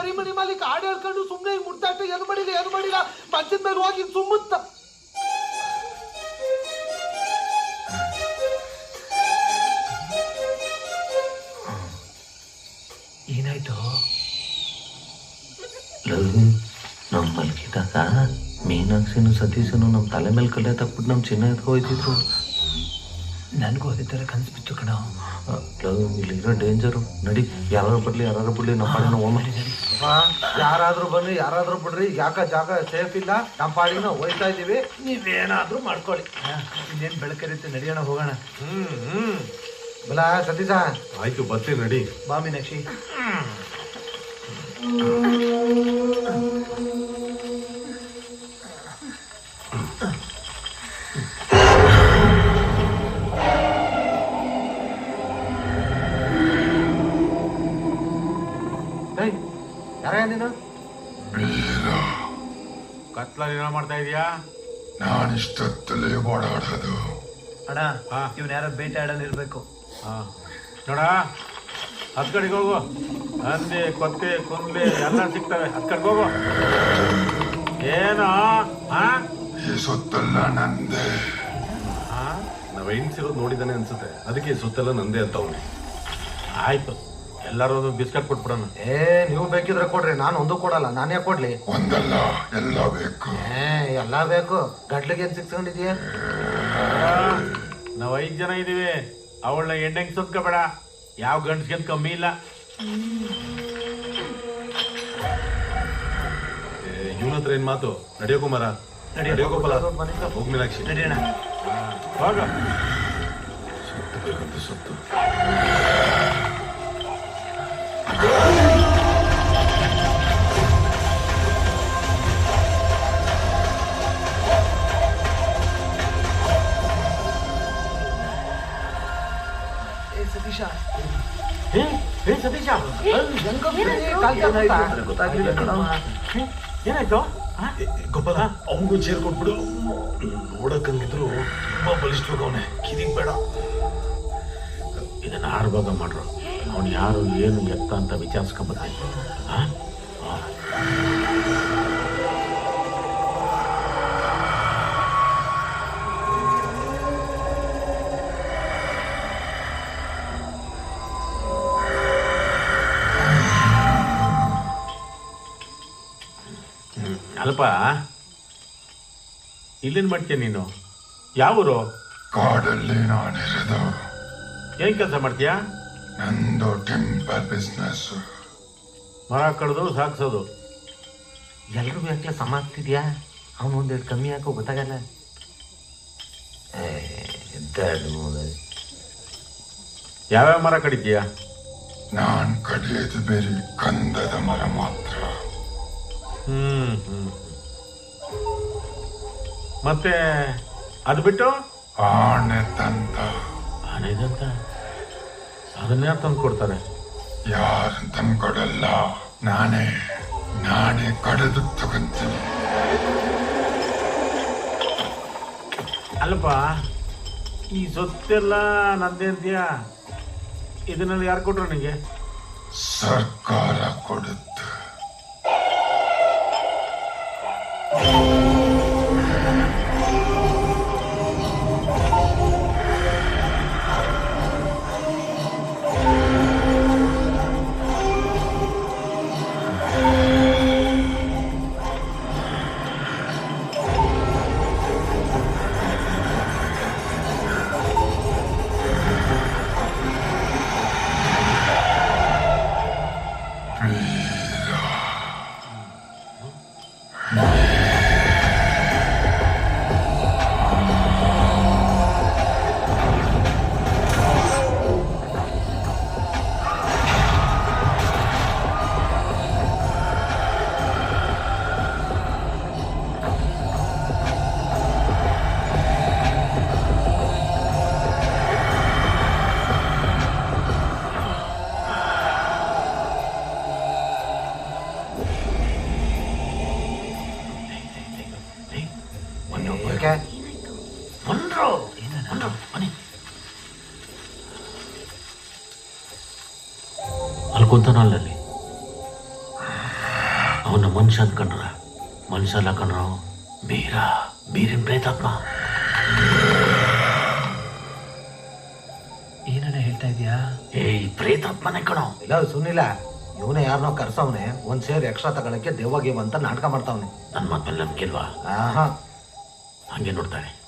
ಕರಿಮಣಿ ಮಾಲೀಕ ಹಾಡು ಹೇಳ್ಕೊಂಡು ಸುಮ್ಮನೆ ಮುಟ್ಟಾಟ ಏನು ಮಾಡಿಲ್ಲ ಏನು ಮಾಡಿಲ್ಲ? ಮಂಚದ ಮೇಲೆ ಹೋಗಿ ಸುಮ್ಮುತ್ತ. ಏನಾಯ್ತು? ನಮ್ಮ ಮಲ್ಕಿದಾಗ ಮೀನಾಕ್ಷಿನೂ ಸತೀಶನು ನಮ್ಮ ತಲೆ ಮೇಲೆ ಕಲ್ಲೆ ತಕ್ಬಿಟ್ಟು ನಮ್ಮ ಚಿನ್ನ ಎತ್ಕೊಯ್ತಿದ್ರು. ನನಗೂ ಅದೇ ಥರ ಕನಸು ಬಿತ್ತು ಕಣ. ಇಲ್ಲಿರೋ ಡೇಂಜರು ನಡಿ ಯಾರು ಬಿಡ್ಲಿ ಯಾರು ಬಿಡ್ಲಿ ನಮ್ಮ ಪಾಡಿನ ನಡಿ ಯಾರಾದ್ರೂ ಬನ್ನಿ ಯಾರಾದ್ರೂ ಬಿಡ್ರಿ. ಯಾಕ ಜಾಗ ಸೇಫ್ ಇಲ್ಲ ನಮ್ಮ ಪಾಡಿನ ಹೋಯ್ತಾ ಇದೀವಿ ನೀವೇನಾದ್ರೂ ಮಾಡ್ಕೊಳ್ಳಿ. ಇನ್ನೇನು ಬೆಳಕರಿತು ನಡೆಯೋಣ ಹೋಗೋಣ. ಹ್ಞೂ ಹ್ಞೂ ಬಲ ಸತೀಶ. ಆಯ್ತು ಬರ್ತೀನಿ ನಡಿ. ಬಾ ಮೀನಾಕ್ಷಿ ನೀನು. ಕತ್ಲಲ್ಲಿ ಏನೋ ಮಾಡ್ತಾ ಇದೀಯಾ? ನಾನಿಷ್ಟೊತ್ತಲೇ ಓಡಾಡೋದು. ಅಣ್ಣ ಹಾ. ಇವ್ನ ಯಾರೋ ಬೇಟೆ ಆಡಲ್ಲಿ ಇರ್ಬೇಕು. ಹಾ. ನೋಡ ಹತ್ ಕಡೆಗೆ ಹೋಗು. ಹಂದಿ ಕೊತ್ತೆ ಕುಂದ್ಲಿ ಎಲ್ಲ ಸಿಗ್ತವೆ. ಹತ್ ಕಡೆಗೆ ಹೋಗು. ಏನು? ಹಾ? ಈ ಸುತ್ತೆಲ್ಲ ನಂದೇ. ಹಾ? ನಾವ್ ಹೆಣ್ಸಿರೋದು ನೋಡಿದಾನೆ ಅನ್ಸುತ್ತೆ. ಅದಕ್ಕೆ ಸುತ್ತಲ್ಲ ಸುತ್ತೆಲ್ಲ ನಂದೇ ಅಂತ ಹೋಗಿ ಆಯ್ತು. ಎಲ್ಲರೂ ಬಿಸ್ಕೆಟ್ ಕೊಟ್ಬಿಡೋಣ ಏ ನೀವು ಬೇಕಿದ್ರೆ ಕೊಡ್ರಿ ನಾನು ಒಂದು ಕೊಡಲ್ಲ ನಾನೇ ಕೊಡ್ಲಿ. ಒಂದಲ್ಲ ಎಲ್ಲ ಬೇಕು. ಏ ಎಲ್ಲ ಬೇಕು. ಗಟ್ಲಿಗೆ ಏನ್ ಸಿಕ್ಸ್ಕೊಂಡಿದ್ಯಾ? ನಾವ್ ಐದ್ ಜನ ಇದೀವಿ. ಅವಳನ್ನ ಎಣ್ಣೆಗೆ ಸುತ್ಕೋಬೇಡ. ಯಾವ ಗಂಡ್ಸ್ಗೆಂತ ಕಮ್ಮಿ ಇಲ್ಲ. ಇವನ ಹತ್ರ ಏನ್ ಮಾತು? ನಡೆಯೋ ಕುಮಾರ. ನಡೆಯೋ ಗೋಪಾಲ. ಹೋಗ್ ಮೀನಾಕ್ಷಿ. ನಡಿಯೋಣ. ಹೋಗ. ಸುತ್ತು ಬೇಕಂತ ಸುತ್ತು. ಸತೀಶ ಏ ಏ ಸತೀಶ ಗೊತ್ತಾಗ್ಲಿಲ್ಲ ಕಣ ಏನಾಯ್ತು ಗೋಪಾಲ ಅವನಿಗೂ ಚೇರ್ ಕೊಟ್ಬಿಡು ನೋಡಕ್ಕಂಗಿದ್ರು ತುಂಬಾ ಬಲಿಷ್ಠವಾಗ ಅವನೇ ಕಿದಿಗ್ ಬೇಡ ಇದನ್ನ ಆರ್ಭಾಗ ಮಾಡ್ರು ಅವನು ಯಾರು ಏನು ಎತ್ತ ಅಂತ ವಿಚಾರಿಸ್ಕೊಂಬತ್ತಾಯ್ತು ಅಲ್ಪ ಇಲ್ಲಿನ ಮಾಡ್ತೀಯ ನೀನು. ಯಾವೂರು? ಕಾಡಲ್ಲಿ ನಾನಿರೋದು. ಏನ್ ಕೆಲಸ ಮಾಡ್ತೀಯಾ? ನಂದು ಟೆಂಪಲ್ ಬಿಸ್ನೆಸ್ ಮರ ಕಡ್ದು ಸಾಕ್ಸೋದು. ಎಲ್ರಿಗೂ ಯಾಕೆ ಸಮ ಆಗ್ತಿದ್ಯಾ? ಅವನು ಒಂದೆರಡು ಕಮ್ಮಿ ಹಾಕೋ ಗೊತ್ತಾಗಲ್ಲ. ಯಾವ್ಯಾವ ಮರ ಕಡಿತೀಯಾ? ನಾನ್ ಕಡಿಯೋದು ಬೇರೆ ಕಂದದ ಮರ ಮಾತ್ರ. ಹ್ಮ್ ಹ್ಮ್. ಮತ್ತೆ ಅದು ಬಿಟ್ಟು? ಆಣೆ ತಂತ ಆನೆದಂತ ಅದನ್ನೇ ತಂದು ಕೊಡ್ತಾರೆ? ಯಾರು ತಂದು ಕೊಡಲ್ಲ. ನಾನೇ ನಾನೇ ಕಡೆದು ತಗೊಂತೀನಿ. ಅಲ್ಲಪ್ಪ ಈ ಸೊತ್ತೆಲ್ಲ ನಂದೇ ಅಂತೀಯ ಇದನ್ನೆಲ್ಲ ಯಾರು ಕೊಟ್ರು ನನಗೆ? ಸರ್ಕಾರ ಕೊಡುತ್ತೆ. ಯಾಕೆ ಅಲ್ಲಿ ಕುಂತಾನಲ್ಲ ಅಲ್ಲಲ್ಲಿ ಅವನ ಮನುಷ್ಯ ಅಂದ್ಕಂಡ್ರ ಮನುಷ್ಯ ಅಲ್ಲ ಕಣ್ರ ಬೀರ ಬೀರಿನ ಪ್ರೇತಾತ್ಮ. ಏನಣ್ಣ ಹೇಳ್ತಾ ಇದೀಯಾ? ಏಯ್ ಪ್ರೇತಾತ್ಮನೇ ಕಣೋ. ಇಲ್ಲ ಸುನಿಲ್ಲ ಇವನೇ ಯಾರನ್ನೋ ಕರ್ಸವನೆ ಒಂದ್ ಸೇರ್ ಎಕ್ಸ್ಟ್ರಾ ತಗೊಳಕ್ಕೆ ದೇವ ಗಿವ್ ಅಂತ ನಾಟಕ ಮಾಡ್ತಾವನೆ. ನನ್ನ ಮಾತ್ಮೇಲೆ ನಂಬಿಕೆ ಇಲ್ವಾ ಆಹಾ. ಹಂಗೆ ನೋಡ್ತಾನೆ